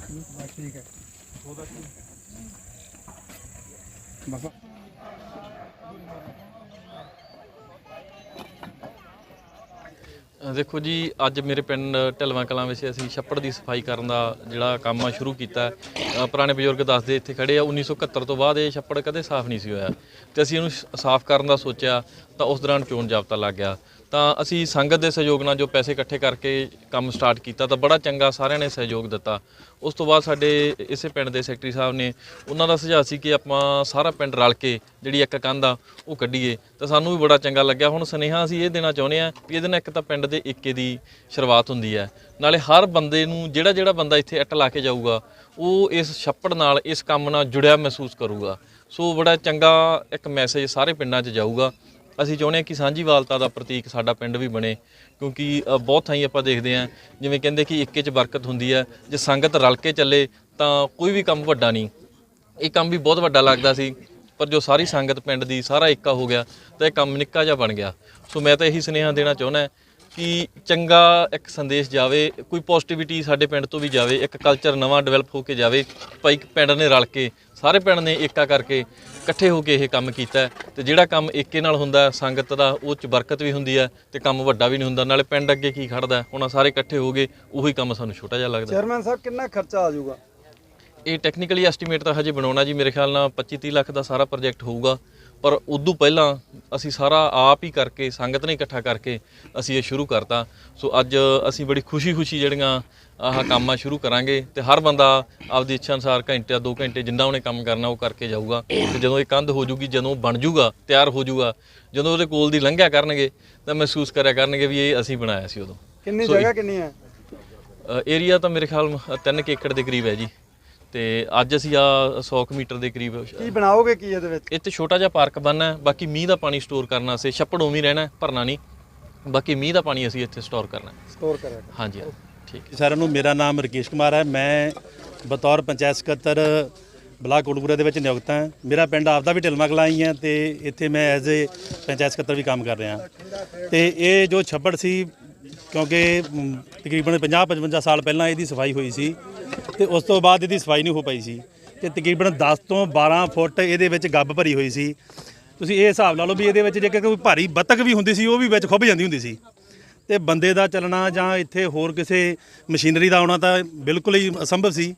ਠੀਕ ਹੈ ਬਸ ਦੇਖੋ ਜੀ, ਅੱਜ ਮੇਰੇ ਪਿੰਡ ਢਲਵਾਂ ਕਲਾਂ ਵਿੱਚ ਅਸੀਂ ਛੱਪੜ ਦੀ ਸਫ਼ਾਈ ਕਰਨ ਦਾ ਜਿਹੜਾ ਕੰਮ ਆ ਸ਼ੁਰੂ ਕੀਤਾ ਪੁਰਾਣੇ ਬਜ਼ੁਰਗ ਦੱਸਦੇ ਇੱਥੇ ਖੜੇ ਆ 1971 ਤੋਂ ਬਾਅਦ ਇਹ ਛੱਪੜ ਕਦੇ ਸਾਫ਼ ਨਹੀਂ ਸੀ ਹੋਇਆ। ਤੇ ਅਸੀਂ ਇਹਨੂੰ ਸਾਫ਼ ਕਰਨ ਦਾ ਸੋਚਿਆ ਤਾਂ ਉਸ ਦੌਰਾਨ ਚੋਣ ਜਾਬਤਾ ਲੱਗ ਗਿਆ। ਤਾਂ ਅਸੀਂ ਸੰਗਤ ਦੇ ਸਹਿਯੋਗ ਨਾਲ ਜੋ ਪੈਸੇ ਇਕੱਠੇ ਕਰਕੇ ਕੰਮ ਸਟਾਰਟ ਕੀਤਾ ਤਾਂ ਬੜਾ ਚੰਗਾ ਸਾਰਿਆਂ ਨੇ ਸਹਿਯੋਗ ਦਿੱਤਾ। ਉਸ ਤੋਂ ਬਾਅਦ ਸਾਡੇ ਇਸੇ ਪਿੰਡ ਦੇ ਸੈਕਟਰੀ ਸਾਹਿਬ ਨੇ ਉਹਨਾਂ ਦਾ ਸੁਝਾਅ ਸੀ ਕਿ ਆਪਾਂ ਸਾਰਾ ਪਿੰਡ ਰਲ ਕੇ ਜਿਹੜੀ ਇੱਕ ਕੰਧ ਆ, ਉਹ ਕੱਢੀਏ। ਤਾਂ ਸਾਨੂੰ ਵੀ ਬੜਾ ਚੰਗਾ ਲੱਗਿਆ। ਹੁਣ ਸੁਨੇਹਾ ਅਸੀਂ ਇਹ ਦੇਣਾ ਚਾਹੁੰਦੇ ਆ ਵੀ ਇਹਦੇ ਨਾਲ ਇੱਕ ਤਾਂ ਪਿੰਡ ਦੇ ਏਕੇ ਦੀ ਸ਼ੁਰੂਆਤ ਹੁੰਦੀ ਹੈ। ਨਾਲੇ ਹਰ ਬੰਦੇ ਨੂੰ ਜਿਹੜਾ ਜਿਹੜਾ ਬੰਦਾ ਇੱਥੇ ਇੱਟ ਲਾ ਕੇ ਜਾਊਗਾ, ਉਹ ਇਸ ਛੱਪੜ ਨਾਲ, ਇਸ ਕੰਮ ਨਾਲ ਜੁੜਿਆ ਮਹਿਸੂਸ ਕਰੂਗਾ। ਸੋ ਬੜਾ ਚੰਗਾ ਇੱਕ ਮੈਸੇਜ ਸਾਰੇ ਪਿੰਡਾਂ 'ਚ ਜਾਊਗਾ। ਅਸੀਂ ਚਾਹੁੰਦੇ ਹਾਂ ਕਿ ਸਾਂਝੀਵਾਲਤਾ ਦਾ ਪ੍ਰਤੀਕ ਸਾਡਾ ਪਿੰਡ ਵੀ ਬਣੇ, ਕਿਉਂਕਿ ਬਹੁਤ ਥਾਈਂ ਆਪਾਂ ਦੇਖਦੇ ਹਾਂ, ਜਿਵੇਂ ਕਹਿੰਦੇ ਕਿ ਇੱਕੇ 'ਚ ਬਰਕਤ ਹੁੰਦੀ ਹੈ, ਜੇ ਸੰਗਤ ਰਲ ਕੇ ਚੱਲੇ ਤਾਂ ਕੋਈ ਵੀ ਕੰਮ ਵੱਡਾ ਨਹੀਂ। ਇਹ ਕੰਮ ਵੀ ਬਹੁਤ ਵੱਡਾ ਲੱਗਦਾ ਸੀ, ਪਰ ਜੋ ਸਾਰੀ ਸੰਗਤ ਪਿੰਡ ਦੀ ਸਾਰਾ ਇੱਕਾ ਹੋ ਗਿਆ, ਤਾਂ ਇਹ ਕੰਮ ਨਿੱਕਾ ਜਿਹਾ ਬਣ ਗਿਆ। ਸੋ ਮੈਂ ਤਾਂ ਇਹੀ ਸੁਨੇਹਾ ਦੇਣਾ ਚਾਹੁੰਦਾ ਕਿ ਚੰਗਾ ਇੱਕ ਸੰਦੇਸ਼ ਜਾਵੇ ਕੋਈ ਪੋਜ਼ਿਟਿਵਿਟੀ ਸਾਡੇ ਪਿੰਡ ਤੋਂ ਵੀ ਜਾਵੇ ਇੱਕ ਕਲਚਰ ਨਵਾਂ ਡਿਵੈਲਪ ਹੋ ਕੇ ਜਾਵੇ ਭਾਈ ਪਿੰਡ ਨੇ ਰਲ ਕੇ ਸਾਰੇ ਪਿੰਡ ਨੇ ਏਕਾ ਕਰਕੇ ਇਕੱਠੇ ਹੋ ਕੇ ਇਹ ਕੰਮ ਕੀਤਾ ਤੇ ਜਿਹੜਾ ਕੰਮ ਏਕੇ ਨਾਲ ਹੁੰਦਾ ਸੰਗਤ ਦਾ ਉਹ ਚ ਬਰਕਤ ਵੀ ਹੁੰਦੀ ਹੈ ਤੇ ਕੰਮ ਵੱਡਾ ਵੀ ਨਹੀਂ ਹੁੰਦਾ। ਨਾਲੇ ਪਿੰਡ ਅੱਗੇ ਕੀ ਖੜਦਾ ਹੁਣ ਸਾਰੇ ਇਕੱਠੇ ਹੋ ਗਏ ਉਹੀ ਕੰਮ ਸਾਨੂੰ ਛੋਟਾ ਜਿਹਾ ਲੱਗਦਾ। ਚੇਅਰਮੈਨ ਸਾਹਿਬ ਕਿੰਨਾ ਖਰਚਾ ਆ ਜਾਊਗਾ? ਇਹ ਟੈਕਨੀਕਲੀ ਐਸਟੀਮੇਟ ਤਾਂ ਹਜੇ ਬਣਾਉਣਾ ਜੀ ਮੇਰੇ ਖਿਆਲ ਨਾਲ 25-30 ਲੱਖ ਦਾ ਸਾਰਾ ਪ੍ਰੋਜੈਕਟ ਹੋਊਗਾ। ਪਰ ਉਦੋਂ ਪਹਿਲਾਂ ਅਸੀਂ ਸਾਰਾ ਆਪ ਹੀ ਕਰਕੇ ਸੰਗਤ ਨੇ ਇਕੱਠਾ ਕਰਕੇ ਅਸੀਂ ਇਹ ਸ਼ੁਰੂ ਕਰਤਾ। ਸੋ ਅੱਜ ਅਸੀਂ ਬੜੀ ਖੁਸ਼ੀ-ਖੁਸ਼ੀ ਜਿਹੜੀਆਂ ਆਹ ਕੰਮ ਸ਼ੁਰੂ ਕਰਾਂਗੇ ਤੇ ਹਰ ਬੰਦਾ ਆਪਦੀ ਇੱਛਾ ਅਨੁਸਾਰ ਘੰਟੇ ਦੋ ਘੰਟੇ ਜਿੰਨਾ ਉਹਨੇ ਕੰਮ ਕਰਨਾ ਉਹ ਕਰਕੇ ਜਾਊਗਾ। ਤੇ ਜਦੋਂ ਇਹ ਕੰਧ ਹੋ ਜੂਗੀ ਜਦੋਂ ਬਣ ਜੂਗਾ ਤਿਆਰ ਹੋ ਜੂਗਾ ਜਦੋਂ ਉਹਦੇ ਕੋਲ ਦੀ ਲੰਘਿਆ ਕਰਨਗੇ ਤਾਂ ਮਹਿਸੂਸ ਕਰਿਆ ਕਰਨਗੇ ਵੀ ਇਹ ਅਸੀਂ ਬਣਾਇਆ ਸੀ ਉਦੋਂ। ਕਿੰਨੀ ਜਗ੍ਹਾ ਕਿੰਨੀ ਹੈ? ਏਰੀਆ ਤਾਂ ਮੇਰੇ ਖਿਆਲ 3 ਏਕੜ ਦੇ ਕਰੀਬ ਹੈ ਜੀ। ਤੇ ਅੱਜ ਅਸੀਂ ਆ 100 ਕੁ ਮੀਟਰ ਦੇ ਕਰੀਬ ਕੀ ਬਣਾਓਗੇ ਕੀ ਇਹਦੇ ਵਿੱਚ? ਇੱਥੇ ਛੋਟਾ ਜਿਹਾ ਪਾਰਕ ਬਣਨਾ ਹੈ ਬਾਕੀ ਮੀਂਹ ਦਾ ਪਾਣੀ ਸਟੋਰ ਕਰਨਾ ਸੇ ਛੱਪੜ ਉਵੇਂ ਰਹਿਣਾ ਭਰਨਾ ਨਹੀਂ। ਬਾਕੀ ਮੀਂਹ ਦਾ ਪਾਣੀ ਅਸੀਂ ਇੱਥੇ ਸਟੋਰ ਕਰਨਾ। ਸਟੋਰ ਕਰਿਆ ਹਾਂਜੀ ਠੀਕ ਹੈ। ਸਾਰਿਆਂ ਨੂੰ ਮੇਰਾ ਨਾਮ ਰਕੇਸ਼ ਕੁਮਾਰ ਹੈ ਮੈਂ ਬਤੌਰ ਪੰਚਾਇਤ ਸਕੱਤਰ ਬਲਾਕ ਕੋਟਪੁਰਾ ਦੇ ਵਿੱਚ ਨਿਯੁਕਤ ਹਾਂ। ਮੇਰਾ ਪਿੰਡ ਆਪਦਾ ਵੀ ਢਿਲਮਾ ਕਲਾਂ ਹੀ ਹੈ ਤੇ ਇੱਥੇ ਮੈਂ ਐਜ਼ ਏ ਪੰਚਾਇਤ ਸਕੱਤਰ ਵੀ ਕੰਮ ਕਰ ਰਿਹਾ। ਤੇ ਇਹ ਜੋ ਛੱਪੜ ਸੀ ਕਿਉਂਕਿ ਤਕਰੀਬਨ 50-55 ਸਾਲ ਪਹਿਲਾਂ ਇਹਦੀ ਸਫ਼ਾਈ ਹੋਈ ਸੀ ਤੇ ਉਸ ਤੋਂ ਬਾਅਦ ਇਹਦੀ ਸਫ਼ਾਈ ਨਹੀਂ ਹੋ ਪਾਈ ਸੀ। ਤੇ ਤਕਰੀਬਨ 10 ਤੋਂ 12 ਫੁੱਟ ਇਹਦੇ ਵਿੱਚ ਗੱਬ ਭਰੀ ਹੋਈ ਸੀ। ਤੁਸੀਂ ਇਹ ਹਿਸਾਬ ਲਾ ਲਓ ਵੀ ਇਹਦੇ ਵਿੱਚ ਜੇ ਕੋਈ ਭਾਰੀ ਬੱਤਕ ਵੀ ਹੁੰਦੀ ਸੀ, ਉਹ ਵੀ ਵਿੱਚ ਖੁੱਭ ਜਾਂਦੀ ਹੁੰਦੀ ਸੀ। ਤੇ ਬੰਦੇ ਦਾ ਚੱਲਣਾ ਜਾਂ ਇੱਥੇ ਹੋਰ ਕਿਸੇ ਮਸ਼ੀਨਰੀ ਦਾ ਆਉਣਾ ਤਾਂ ਬਿਲਕੁਲ ਹੀ ਅਸੰਭਵ ਸੀ।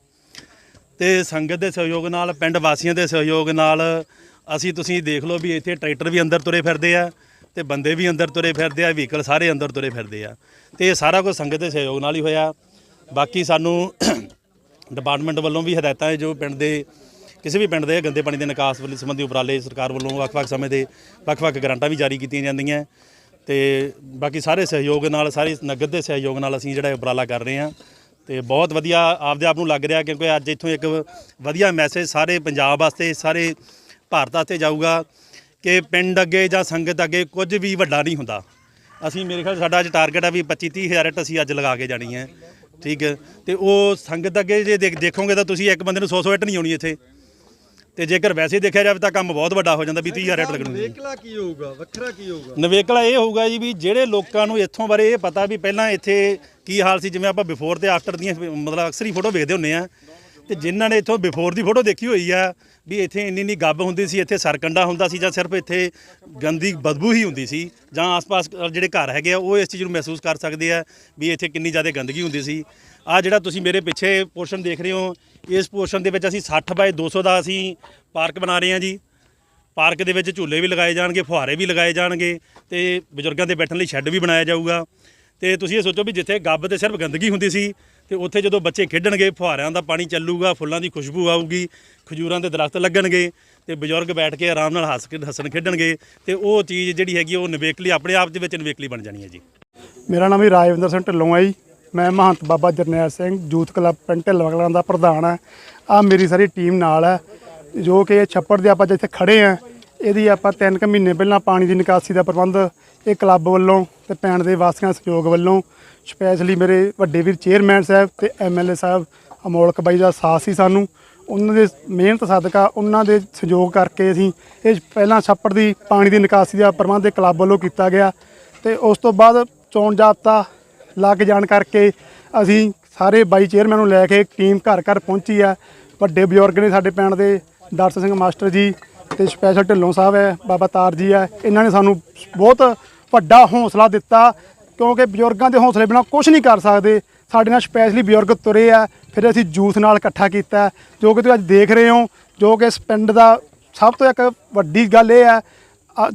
ਤੇ ਸੰਗਤ ਦੇ ਸਹਿਯੋਗ ਨਾਲ, ਪਿੰਡ ਵਾਸੀਆਂ ਦੇ ਸਹਿਯੋਗ ਨਾਲ ਅਸੀਂ ਤੁਸੀਂ ਦੇਖ ਲਓ ਵੀ ਇੱਥੇ ਟਰੈਕਟਰ ਵੀ ਅੰਦਰ ਤੁਰੇ ਫਿਰਦੇ ਆ ਤੇ ਬੰਦੇ ਵੀ ਅੰਦਰ ਤੁਰੇ ਫਿਰਦੇ ਆ, ਵਹੀਕਲ ਸਾਰੇ ਅੰਦਰ ਤੁਰੇ ਫਿਰਦੇ ਆ। ਤੇ ਇਹ ਸਾਰਾ ਕੁਝ ਸੰਗਤ ਦੇ ਸਹਿਯੋਗ ਨਾਲ ਹੀ ਹੋਇਆ। ਬਾਕੀ ਸਾਨੂੰ ਡਿਪਾਰਟਮੈਂਟ ਵੱਲੋਂ ਵੀ ਹਦਾਇਤਾਂ ਹੈ ਜੋ ਪਿੰਡ ਦੇ ਕਿਸੇ ਵੀ ਪਿੰਡ ਦੇ ਗੰਦੇ ਪਾਣੀ ਦੇ ਨਿਕਾਸ ਵੱਲ ਸੰਬੰਧੀ ਉਪਰਾਲੇ ਸਰਕਾਰ ਵੱਲੋਂ ਵੱਖ-ਵੱਖ ਸਮੇਂ ਦੇ ਵੱਖ-ਵੱਖ ਗ੍ਰਾਂਟਾਂ ਵੀ ਜਾਰੀ ਕੀਤੀਆਂ ਜਾਂਦੀਆਂ ਤੇ ਬਾਕੀ ਸਾਰੇ ਸਹਿਯੋਗ ਨਾਲ, ਸਾਰੇ ਨਗਦ ਦੇ ਸਹਿਯੋਗ ਨਾਲ ਅਸੀਂ ਜਿਹੜਾ ਉਪਰਾਲਾ ਕਰ ਰਹੇ ਹਾਂ ਤੇ ਬਹੁਤ ਵਧੀਆ ਆਪਦੇ ਆਪ ਨੂੰ ਲੱਗ ਰਿਹਾ ਕਿਉਂਕਿ ਅੱਜ ਇੱਥੋਂ ਇੱਕ ਵਧੀਆ ਮੈਸੇਜ ਸਾਰੇ ਪੰਜਾਬ ਵਾਸਤੇ, ਸਾਰੇ ਭਾਰਤ ਵਾਸਤੇ ਜਾਊਗਾ ਕਿ ਪਿੰਡ ਅੱਗੇ ਜਾਂ ਸੰਗਤ ਅੱਗੇ ਕੁਝ ਵੀ ਵੱਡਾ ਨਹੀਂ ਹੁੰਦਾ। ਅਸੀਂ ਮੇਰੇ ਖਿਆਲ ਸਾਡਾ ਅੱਜ ਟਾਰਗੇਟ ਆ ਵੀ 25 30 ਹਜ਼ਾਰ ਇੱਟ ਅਸੀਂ ਅੱਜ ਲਗਾ ਕੇ ਜਾਣੀ ਹੈ। ਠੀਕ ਹੈ। ਤੇ ਉਹ ਸੰਗਤ ਅੱਗੇ ਜੇ ਦੇਖ- ਦੇਖੋਗੇ ਤਾਂ ਤੁਸੀਂ ਇੱਕ ਬੰਦੇ ਨੂੰ 100 100 ਇੱਟ ਨਹੀਂ ਆਉਣੀ ਇੱਥੇ। ਤੇ ਜੇਕਰ ਵੈਸੇ ਦੇਖਿਆ ਜਾਵੇ ਤਾਂ ਕੰਮ ਬਹੁਤ ਵੱਡਾ ਹੋ ਜਾਂਦਾ ਵੀ 30 ਹਜ਼ਾਰ ਇੱਟ ਲੱਗਣੀ ਵੇਖਲਾ ਕੀ ਹੋਊਗਾ? ਵੱਖਰਾ ਕੀ ਹੋਊਗਾ? ਨਵੇਕਲਾ ਇਹ ਹੋਊਗਾ ਜੀ ਵੀ ਜਿਹੜੇ ਲੋਕਾਂ ਨੂੰ ਇੱਥੋਂ ਬਾਰੇ ਇਹ ਪਤਾ ਵੀ ਪਹਿਲਾਂ ਇੱਥੇ ਕੀ ਹਾਲ ਸੀ ਜਿਵੇਂ ਆਪਾਂ ਬਿਫੋਰ ਤੇ ਆਫਟਰ ਦੀਆਂ ਮਤਲਬ ਅਕਸਰ ਹੀ ਫੋਟੋ ਵੇਖਦੇ ਹੁੰਨੇ ਆ ਤੇ ਜਿਨ੍ਹਾਂ ਨੇ ਇੱਥੋਂ ਬਿਫੋਰ ਦੀ ਫੋਟੋ ਦੇਖੀ ਹੋਈ ਆ, ਵੀ ਇੱਥੇ ਇੰਨੀ ਇੰਨੀ ਗੱਬ ਹੁੰਦੀ ਸੀ, ਇੱਥੇ ਸਰਕੰਡਾ ਹੁੰਦਾ ਸੀ ਜਾਂ ਸਿਰਫ ਇੱਥੇ ਗੰਦੀ ਬਦਬੂ ਹੀ ਹੁੰਦੀ ਸੀ ਜਾਂ ਆਸ-ਪਾਸ ਜਿਹੜੇ ਘਰ ਹੈਗੇ ਆ, ਉਹ ਇਸ ਚੀਜ਼ ਨੂੰ ਮਹਿਸੂਸ ਕਰ ਸਕਦੇ ਆ ਵੀ ਇੱਥੇ ਕਿੰਨੀ ਜ਼ਿਆਦਾ ਗੰਦਗੀ ਹੁੰਦੀ ਸੀ। ਆ ਜਿਹੜਾ ਤੁਸੀਂ ਮੇਰੇ ਪਿੱਛੇ ਪੋਰਸ਼ਨ ਦੇਖ ਰਹੇ ਹੋ, ਇਸ ਪੋਰਸ਼ਨ ਦੇ ਵਿੱਚ ਅਸੀਂ 60 ਬਾਏ 200 ਦਾ ਅਸੀਂ ਪਾਰਕ ਬਣਾ ਰਹੇ ਹਾਂ ਜੀ। ਪਾਰਕ ਦੇ ਵਿੱਚ ਝੂਲੇ ਵੀ ਲਗਾਏ ਜਾਣਗੇ, ਫੁਹਾਰੇ ਵੀ ਲਗਾਏ ਜਾਣਗੇ ਤੇ ਬਜ਼ੁਰਗਾਂ ਦੇ ਬੈਠਣ ਲਈ ਸ਼ੈੱਡ ਵੀ ਬਣਾਇਆ ਜਾਊਗਾ। ਤੇ ਤੁਸੀਂ ਇਹ ਸੋਚੋ ਵੀ ਜਿੱਥੇ ਗੱਬ ਤੇ ਸਿਰਫ ਗੰਦਗੀ ਹੁੰਦੀ ਸੀ ਤੇ ਉੱਥੇ ਜਦੋਂ ਬੱਚੇ ਖੇਡਣਗੇ, ਫੁਹਾਰਿਆਂ ਦਾ ਪਾਣੀ ਚੱਲੂਗਾ, ਫੁੱਲਾਂ ਦੀ ਖੁਸ਼ਬੂ ਆਊਗੀ, ਖਜੂਰਾਂ ਦੇ ਦਰਖਤ ਲੱਗਣਗੇ ਤੇ ਬਜ਼ੁਰਗ ਬੈਠ ਕੇ ਆਰਾਮ ਨਾਲ ਹੱਸ ਕੇ, ਹੱਸਣ ਖੇਡਣਗੇ ਤੇ ਉਹ ਚੀਜ਼ ਜਿਹੜੀ ਹੈਗੀ ਉਹ ਨਿਵੇਕਲੀ, ਆਪਣੇ ਆਪ ਦੇ ਵਿੱਚ ਨਿਵੇਕਲੀ ਬਣ ਜਾਣੀ ਹੈ ਜੀ। ਮੇਰਾ ਨਾਮ ਹੈ ਰਾਜਵਿੰਦਰ ਸਿੰਘ ਢਿੱਲੋਂ ਹੈ ਜੀ। ਮੈਂ ਮਹੰਤ ਬਾਬਾ ਜਰਨੈਲ ਸਿੰਘ, ਯੂਥ ਕਲੱਬ ਪਿੰਡ ਢਿੱਲੋਂ ਕਲਾਂ ਦਾ ਪ੍ਰਧਾਨ ਹੈ ਆ ਮੇਰੀ ਸਾਰੀ ਟੀਮ ਨਾਲ ਹੈ ਜੋ ਕਿ ਇਹ ਛੱਪੜ ਦੇ ਆਪਾਂ ਜਿੱਥੇ ਖੜੇ ਆ, ਇਹਦੀ ਆਪਾਂ 3 ਕੁ ਮਹੀਨੇ ਪਹਿਲਾਂ ਪਾਣੀ ਦੀ ਨਿਕਾਸੀ ਦਾ ਪ੍ਰਬੰਧ ਇਹ ਕਲੱਬ ਵੱਲੋਂ ਤੇ ਪਿੰਡ ਦੇ ਵਾਸੀਆਂ ਸਹਿਯੋਗ ਵੱਲੋਂ ਸਪੈਸ਼ਲੀ ਮੇਰੇ ਵੱਡੇ ਵੀਰ ਚੇਅਰਮੈਨ ਸਾਹਿਬ ਤੇ ਐਮਐਲਏ ਸਾਹਿਬ ਅਮੋਲਕ ਬਾਈ ਦਾ ਸਾਥ ਸੀ ਸਾਨੂੰ। ਉਹਨਾਂ ਦੇ ਮਿਹਨਤ ਸਦਕਾ ਉਹਨਾਂ ਦੇ ਸਹਿਯੋਗ ਕਰਕੇ ਅਸੀਂ ਇਹ ਪਹਿਲਾਂ ਛੱਪੜ ਦੀ ਪਾਣੀ ਦੀ ਨਿਕਾਸੀ ਦਾ ਪ੍ਰਬੰਧ ਇਹ ਕਲੱਬ ਵੱਲੋਂ ਕੀਤਾ ਗਿਆ ਤੇ ਉਸ ਤੋਂ ਬਾਅਦ ਚੋਣ ਜਾਬਤਾ ਲੱਗ ਜਾਣ ਕਰਕੇ ਅਸੀਂ ਸਾਰੇ ਬਾਈ ਚੇਅਰਮੈਨ ਨੂੰ ਲੈ ਕੇ ਟੀਮ ਘਰ ਘਰ ਪਹੁੰਚੀ ਆ। ਵੱਡੇ ਬਜ਼ੁਰਗ ਨੇ ਸਾਡੇ ਪਿੰਡ ਦੇ ਦਰਸ਼ਨ ਸਿੰਘ ਮਾਸਟਰ ਜੀ ਤੇ ਸਪੈਸ਼ਲ ਢਿੱਲੋਂ ਸਾਹਿਬ ਹੈ, ਬਾਬਾ ਤਾਰ ਜੀ ਹੈ। ਇਹਨਾਂ ਨੇ ਸਾਨੂੰ ਬਹੁਤ ਵੱਡਾ ਹੌਸਲਾ ਦਿੱਤਾ ਕਿਉਂਕਿ ਬਜ਼ੁਰਗਾਂ ਦੇ ਹੌਸਲੇ ਬਿਨਾਂ ਕੁਝ ਨਹੀਂ ਕਰ ਸਕਦੇ। ਸਾਡੇ ਨਾਲ ਸਪੈਸ਼ਲੀ ਬਜ਼ੁਰਗ ਤੁਰੇ ਆ, ਫਿਰ ਅਸੀਂ ਯੂਥ ਨਾਲ ਇਕੱਠਾ ਕੀਤਾ, ਜੋ ਕਿ ਤੁਸੀਂ ਅੱਜ ਦੇਖ ਰਹੇ ਹੋ, ਜੋ ਕਿ ਇਸ ਪਿੰਡ ਦਾ ਸਭ ਤੋਂ ਇੱਕ ਵੱਡੀ ਗੱਲ ਇਹ ਹੈ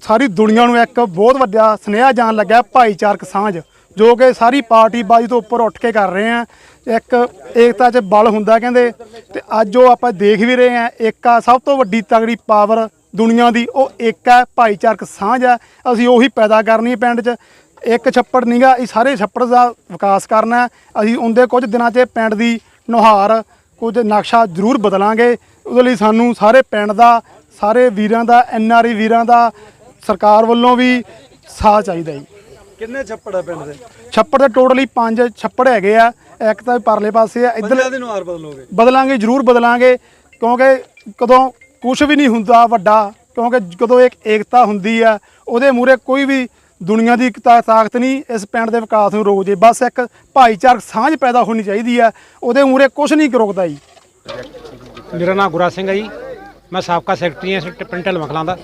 ਸਾਰੀ ਦੁਨੀਆ ਨੂੰ ਇੱਕ ਬਹੁਤ ਵੱਡਾ ਸੁਨੇਹਾ ਜਾਣ ਲੱਗਾ ਭਾਈਚਾਰਕ ਸਾਂਝ, ਜੋ ਕਿ ਸਾਰੀ ਪਾਰਟੀ ਬਾਜੀ ਤੋਂ ਉੱਪਰ ਉੱਠ ਕੇ ਕਰ ਰਹੇ ਆ। ਇੱਕ ਏਕਤਾ 'ਚ ਬਲ ਹੁੰਦਾ ਕਹਿੰਦੇ, ਤੇ ਅੱਜ ਉਹ ਆਪਾਂ ਦੇਖ ਵੀ ਰਹੇ ਆ ਏਕਾ ਸਭ ਤੋਂ ਵੱਡੀ ਤਗੜੀ ਪਾਵਰ ਦੁਨੀਆ ਦੀ, ਉਹ ਇੱਕ ਹੈ ਭਾਈਚਾਰਕ ਸਾਂਝ ਹੈ ਅਸੀਂ ਉਹੀ ਪੈਦਾ ਕਰਨੀ ਪਿੰਡ 'ਚ। ਇੱਕ ਛੱਪੜ ਨਹੀਂਗਾ ਇਹ ਸਾਰੇ ਛੱਪੜ ਦਾ ਵਿਕਾਸ ਕਰਨਾ ਹੈ। ਅਸੀਂ ਉਹਦੇ ਕੁਝ ਦਿਨਾਂ 'ਚ ਪਿੰਡ ਦੀ ਨੁਹਾਰ ਕੁਝ ਨਕਸ਼ਾ ਜ਼ਰੂਰ ਬਦਲਾਂਗੇ। ਉਹਦੇ ਲਈ ਸਾਨੂੰ ਸਾਰੇ ਪਿੰਡ ਦਾ ਸਾਰੇ ਵੀਰਾਂ ਦਾ ਐਨਆਰਈ ਵੀਰਾਂ ਦਾ ਸਰਕਾਰ ਵੱਲੋਂ ਵੀ ਸਾਥ ਚਾਹੀਦਾ ਜੀ। ਕਿੰਨੇ ਛੱਪੜ ਆ ਪਿੰਡ ਦੇ? ਛੱਪੜ ਦੇ ਟੋਟਲੀ ਪੰਜ ਛੱਪੜ ਹੈਗੇ ਆ। ਇੱਕ ਤਾਂ ਪਰਲੇ ਪਾਸੇ ਆ। ਇੱਧਰ ਦੇ ਨੁਹਾਰ ਬਦਲੋਗੇ? ਬਦਲਾਂਗੇ ਜ਼ਰੂਰ ਬਦਲਾਂਗੇ। ਕਿਉਂਕਿ ਕਦੋਂ ਕੁਝ ਵੀ ਨਹੀਂ ਹੁੰਦਾ ਵੱਡਾ ਕਿਉਂਕਿ ਕਦੋਂ ਇੱਕ ਏਕਤਾ ਹੁੰਦੀ ਆ ਉਹਦੇ ਮੂਰੇ ਕੋਈ ਵੀ ਦੁਨੀਆ ਦੀ ਤਾ- ਤਾਕਤ ਨਹੀਂ, ਇਸ ਪਿੰਡ ਦੇ ਵਿਕਾਸ ਨੂੰ ਰੋਕ ਜੇ ਬਸ ਇੱਕ ਭਾਈਚਾਰਕ ਸਾਂਝ ਪੈਦਾ ਹੋਣੀ ਚਾਹੀਦੀ ਹੈ। ਉਹਦੇ ਮੂਰੇ ਕੁਝ ਨਹੀਂ ਰੋਕਦਾ ਜੀ। ਮੇਰਾ ਨਾਮ ਗੁਰਾ ਸਿੰਘ ਹੈ ਜੀ। ਮੈਂ ਸਾਬਕਾ ਸੈਕਟਰੀ ਹਾਂ ਟ- ਪਿੰਡ ਢਲਮਕਲਾਂ ਦਾ।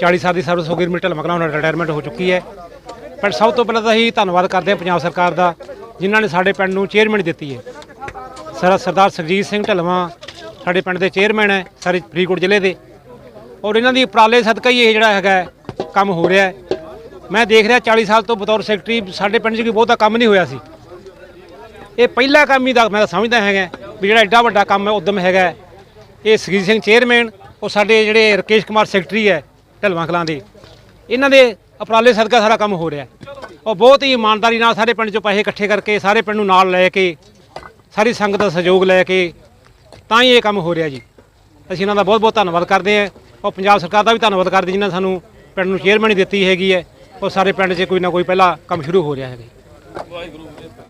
40 ਸਾਲ ਦੀ ਸਰਵਿਸ ਹੋ ਗਈ ਮੇਰੀ ਢਲਮਕਲਾਂ ਹੁਣ ਰਿਟਾਇਰਮੈਂਟ ਹੋ ਚੁੱਕੀ ਹੈ। ਪਰ ਸਭ ਤੋਂ ਪਹਿਲਾਂ ਤਾਂ ਅਸੀਂ ਧੰਨਵਾਦ ਕਰਦੇ ਹਾਂ ਪੰਜਾਬ ਸਰਕਾਰ ਦਾ, ਜਿਨ੍ਹਾਂ ਨੇ ਸਾਡੇ ਪਿੰਡ ਨੂੰ ਚੇਅਰਮੈਨ ਦਿੱਤੀ ਹੈ। ਸਰ ਸਰਦਾਰ ਸਰਜੀਤ ਸਿੰਘ ਢਲਵਾਂ ਸਾਡੇ ਪਿੰਡ ਦੇ ਚੇਅਰਮੈਨ ਹੈ, ਸਾਰੇ ਫਰੀਦਕੋਟ ਜ਼ਿਲ੍ਹੇ ਦੇ। ਔਰ ਇਹਨਾਂ ਦੀ ਉਪਰਾਲੇ ਸਦਕਾ ਹੀ ਇਹ ਜਿਹੜਾ ਹੈਗਾ ਕੰਮ ਹੋ ਰਿਹਾ ਹੈ। ਮੈਂ ਦੇਖ ਰਿਹਾ 40 ਸਾਲ ਤੋਂ ਬਤੌਰ ਸੈਕਟਰੀ, ਸਾਡੇ ਪਿੰਡ 'ਚ ਕੋਈ ਬਹੁਤਾ ਕੰਮ ਨਹੀਂ ਹੋਇਆ ਸੀ। ਇਹ ਪਹਿਲਾ ਕੰਮ ਹੀ ਦਾ ਮੈਂ ਤਾਂ ਸਮਝਦਾ ਹੈਗਾ, ਵੀ ਜਿਹੜਾ ਐਡਾ ਵੱਡਾ ਕੰਮ ਹੈ, ਉਦਮ ਹੈਗਾ ਇਹ ਸਰਜੀਤ ਸਿੰਘ ਚੇਅਰਮੈਨ ਉਹ ਸਾਡੇ ਜਿਹੜੇ ਰਕੇਸ਼ ਕੁਮਾਰ ਸੈਕਟਰੀ ਹੈ, ਢਲਵਾਂ ਕਲਾਂ ਦੇ। ਇਹਨਾਂ ਦੇ ਉਪਰਾਲੇ ਸਦਕਾ ਸਾਰਾ ਕੰਮ ਹੋ ਰਿਹਾ ਹੈ। ਉਹ ਬਹੁਤ ਹੀ ਇਮਾਨਦਾਰੀ ਨਾਲ ਸਾਰੇ ਪਿੰਡ ਚੋਂ ਪੈਸੇ ਇਕੱਠੇ ਕਰਕੇ ਸਾਰੇ ਪਿੰਡ ਨੂੰ ਨਾਲ ਲੈ ਕੇ, ਸਾਰੀ ਸੰਗਤ ਦਾ ਸਹਿਯੋਗ ਲੈ ਕੇ, ਤਾਂ ਹੀ ਇਹ ਕੰਮ ਹੋ ਰਿਹਾ ਜੀ। ਅਸੀਂ ਇਹਨਾਂ ਦਾ ਬਹੁਤ ਬਹੁਤ ਧੰਨਵਾਦ ਕਰਦੇ ਹਾਂ। ਔਰ ਪੰਜਾਬ ਸਰਕਾਰ ਦਾ ਵੀ ਧੰਨਵਾਦ ਕਰਦੇ ਜਿਨ੍ਹਾਂ ਸਾਨੂੰ ਪਿੰਡ ਨੂੰ ਚੇਅਰਮੈਨ ਦਿੱਤੀ ਹੈਗੀ ਹੈ। ਉਹ ਸਾਰੇ ਪਿੰਡ 'ਚ ਕੋਈ ਨਾ ਕੋਈ ਪਹਿਲਾਂ ਕੰਮ ਸ਼ੁਰੂ ਹੋ ਰਿਹਾ ਹੈਗਾ ਜੀ।